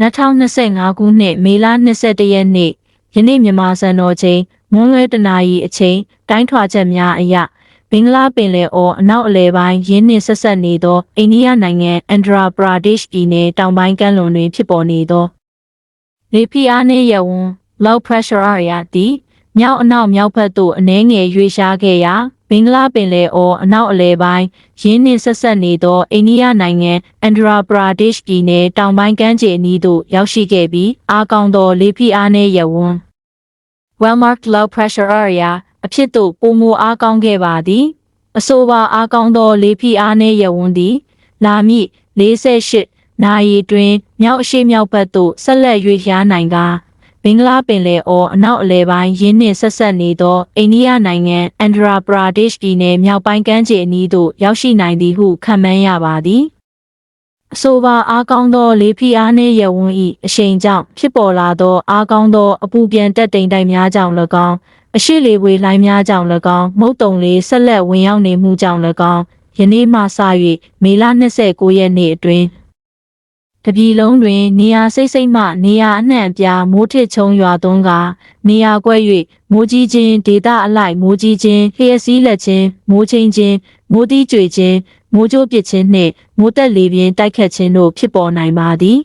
2025ခုနှစ်မေလ22ရက်နေ့ယနေ့မြန်မာစံတော်ချိန်မွန်းလွဲတနာရီအချိန်တိုင်းထွာချက်များအရဘင်္ဂလားပင်လယ်အော်အနောက်အလယ်ပိုင်းရင်းနှင့်ဆက်ဆက်နေသောအိန္ဒိယနိုင်ငံအန်ဒရာပရာဒေ့ရှ်ပြည်နယ်တောင်ပိုင်းကမ်းလွန်တွင်ဖြစ်ပေါ်နေသောလေဖိအားနှင့်ရဝန်း low pressure area သည်မြောက်အနောက်မြောက်ဘက်သို့အနှဲငယ်ရွေ့ရှားခဲ့ရာ ဘင်္ဂလားပင်လယ်အော်အနောက်အလယ်ပိုင်းရင်းနှင့်ဆက်ဆက်နေသောအိန္ဒိယနိုင်ငံအန်ဒရာပရာဒေ့ရှ်ပြည်နယ်တောင်ပိုင်းကမ်းခြေအနီးသို့ရောက်ရှိခဲ့ပြီးအားကောင်းသောလေဖိအားနှင့်ရဝန်း well marked low pressure area အဖြစ်သို့ပုံမအားကောင်းခဲ့ပါသည်အဆိုပါအားကောင်းသောလေဖိအားနှင့်ရဝန်းသည် လာမည့်48နာရီတွင်မြောက်အရှိမြောက်ဘက်သို့ဆက်လက်ရွေ့လျားနိုင်ကာ ဘင်္ဂလားပင်လယ်အော်အနောက်အလယ်ပိုင်းရင်းနှင့်ဆက်ဆက်နေသောအိန္ဒိယနိုင်ငံအန်ဒရာပရာဒေ့ရှ်ပြည်နယ်မြောက်ပိုင်းကမ်းခြေအနီးသို့ရောက်ရှိနိုင်သည်ဟုခန့်မှန်းရပါသည်အဆိုပါအားကောင်းသောလေဖိအားနှင့်ရဝန်း၏အရှိန်ကြောင့်ဖြစ်ပေါ်လာသောအားကောင်းသောအပူပြန်တက်တိမ်တိုက်များကြောင့်၎င်းအရှိလေဝေလိုင်းများကြောင့်၎င်းမုတ်တုံလေးဆက်လက်ဝင်ရောက်နေမှုကြောင့်၎င်းယနေ့မှစ၍မေလ29ရက်နေ့အတွင်း တပြည်လုံးတွင် နေရာစိတ်စိတ်မှနေရာအနှံ့အပြားမိုးထစ်ချုံရွာသွန်းကနေရာကွက်၍မိုးကြီးခြင်းဒေသအလိုက်မိုးကြီးခြင်းလျှက်စည်းလက်ခြင်းမိုးချင်းခြင်းမိုးတီးကြွေခြင်းမိုးကြိုးပစ်ခြင်းနှင့်မိုးတက်လေပြင်းတိုက်ခတ်ခြင်းတို့ဖြစ်ပေါ်နိုင်ပါသည်